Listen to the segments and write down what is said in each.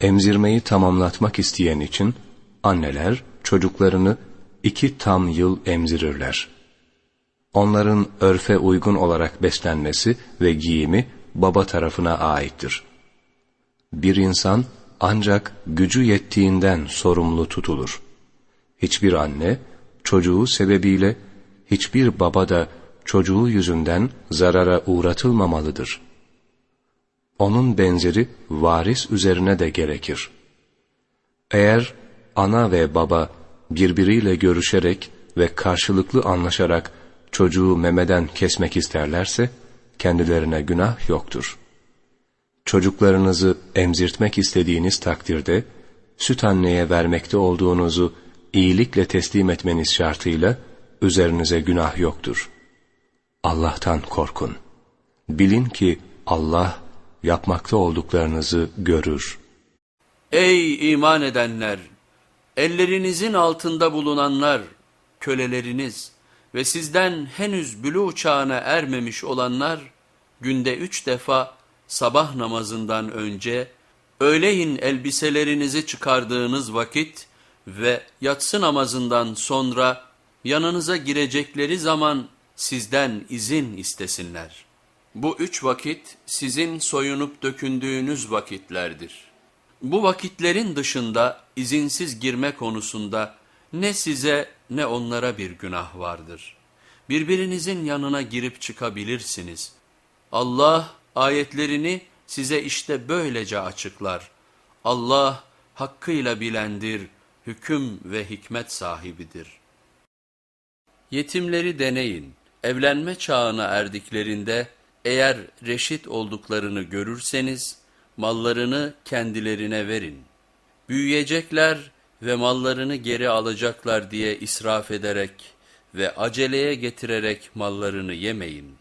emzirmeyi tamamlatmak isteyen için anneler çocuklarını iki tam yıl emzirirler. Onların örfe uygun olarak beslenmesi ve giyimi baba tarafına aittir. Bir insan ancak gücü yettiğinden sorumlu tutulur. Hiçbir anne çocuğu sebebiyle, hiçbir baba da çocuğu yüzünden zarara uğratılmamalıdır. Onun benzeri varis üzerine de gerekir. Eğer ana ve baba birbiriyle görüşerek ve karşılıklı anlaşarak çocuğu memeden kesmek isterlerse, kendilerine günah yoktur. Çocuklarınızı emzirtmek istediğiniz takdirde, süt anneye vermekte olduğunuzu iyilikle teslim etmeniz şartıyla, üzerinize günah yoktur. Allah'tan korkun. Bilin ki Allah, yapmakta olduklarınızı görür. Ey iman edenler! Ellerinizin altında bulunanlar, köleleriniz ve sizden henüz bülü çağına ermemiş olanlar, günde üç defa sabah namazından önce, öğleyin elbiselerinizi çıkardığınız vakit ve yatsı namazından sonra yanınıza girecekleri zaman sizden izin istesinler. Bu üç vakit sizin soyunup dökündüğünüz vakitlerdir. Bu vakitlerin dışında izinsiz girme konusunda ne size ne onlara bir günah vardır. Birbirinizin yanına girip çıkabilirsiniz. Allah ayetlerini size işte böylece açıklar. Allah hakkıyla bilendir, hüküm ve hikmet sahibidir. Yetimleri deneyin. Evlenme çağına erdiklerinde eğer reşit olduklarını görürseniz mallarını kendilerine verin. Büyüyecekler ve mallarını geri alacaklar diye israf ederek ve aceleye getirerek mallarını yemeyin.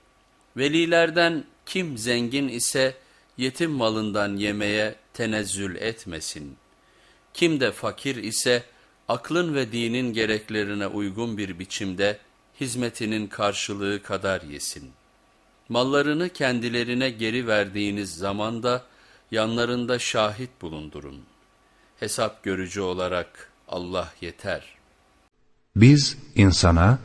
Velilerden kim zengin ise yetim malından yemeye tenezzül etmesin. Kim de fakir ise aklın ve dinin gereklerine uygun bir biçimde hizmetinin karşılığı kadar yesin. Mallarını kendilerine geri verdiğiniz zamanda yanlarında şahit bulundurun. Hesap görücü olarak Allah yeter. Biz insana,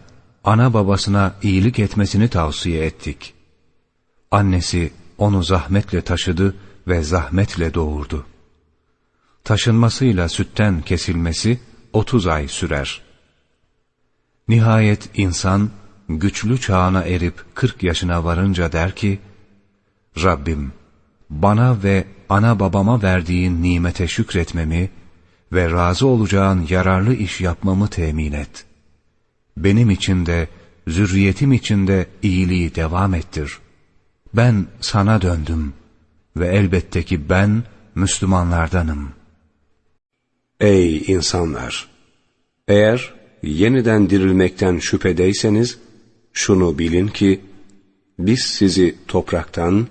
ana babasına iyilik etmesini tavsiye ettik. Annesi onu zahmetle taşıdı ve zahmetle doğurdu. Taşınmasıyla sütten kesilmesi 30 ay sürer. Nihayet insan güçlü çağına erip 40 yaşına varınca der ki, Rabbim bana ve ana babama verdiğin nimete şükretmemi ve razı olacağın yararlı iş yapmamı temin et. Benim için de, zürriyetim için de iyiliği devam ettir. Ben sana döndüm ve elbette ki ben Müslümanlardanım. Ey insanlar! Eğer yeniden dirilmekten şüphedeyseniz, şunu bilin ki, biz sizi topraktan,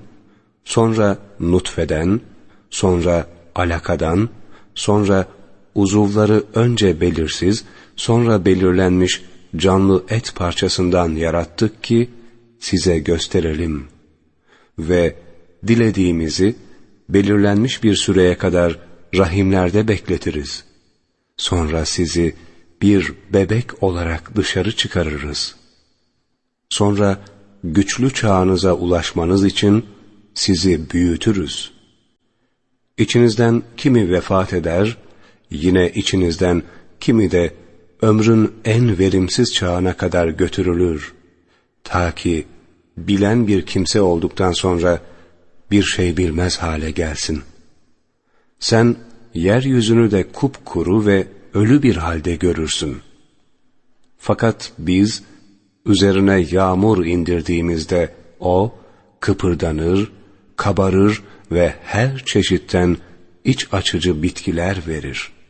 sonra nutfeden, sonra alakadan, sonra uzuvları önce belirsiz, sonra belirlenmiş canlı et parçasından yarattık ki size gösterelim. Ve dilediğimizi belirlenmiş bir süreye kadar rahimlerde bekletiriz. Sonra sizi bir bebek olarak dışarı çıkarırız. Sonra güçlü çağınıza ulaşmanız için sizi büyütürüz. İçinizden kimi vefat eder, yine içinizden kimi de ömrün en verimsiz çağına kadar götürülür. Ta ki bilen bir kimse olduktan sonra bir şey bilmez hale gelsin. Sen yeryüzünü de kupkuru ve ölü bir halde görürsün. Fakat biz üzerine yağmur indirdiğimizde o kıpırdanır, kabarır ve her çeşitten iç açıcı bitkiler verir.''